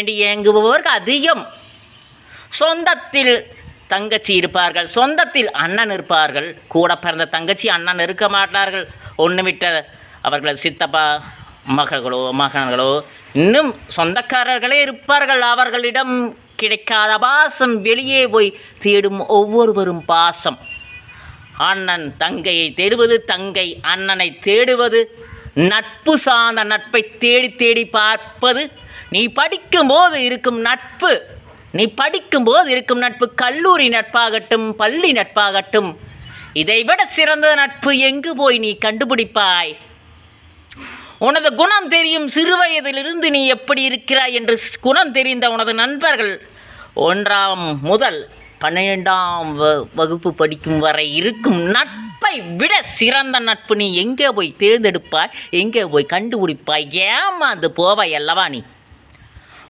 வேண்டி இயங்குபவர்கள் அதிகம். சொந்தத்தில் தங்கச்சி இருப்பார்கள். சொந்தத்தில் அண்ணன் இருப்பார்கள். கூட பிறந்த தங்கச்சி அண்ணன் இருக்க மாட்டார்கள். ஒன்று விட்ட அவர்கள் சித்தப்பா மகள்களோ மகன்களோ இன்னும் சொந்தக்காரர்களே இருப்பார்கள். அவர்களிடம் கிடைக்காத பாசம் வெளியே போய் தேடும் ஒவ்வொருவரும் பாசம். அண்ணன் தங்கையை தேடுவது தங்கை அண்ணனை தேடுவது நட்பு சார்ந்த நட்பை தேடி தேடி பார்ப்பது நீ படிக்கும்போது இருக்கும் நட்பு நீ படிக்கும்போது இருக்கும் நட்பு கல்லூரி நட்பாகட்டும் பள்ளி நட்பாகட்டும். இதைவிட சிறந்த நட்பு எங்கு போய் நீ கண்டுபிடிப்பாய்? உனது குணம் தெரியும் சிறுவயதிலிருந்து நீ எப்படி இருக்கிறாய் என்று குணம் தெரிந்த உனது நண்பர்கள் ஒன்றாம் முதல் பன்னிரெண்டாம் வ- வகுப்பு படிக்கும் வரை இருக்கும் நட்பை விட சிறந்த நட்பு நீ எங்கே போய் தேர்ந்தெடுப்பாய் எங்கே போய் கண்டுபிடிப்பாய்? ஏமாந்து போவாய் அல்லவா நீ?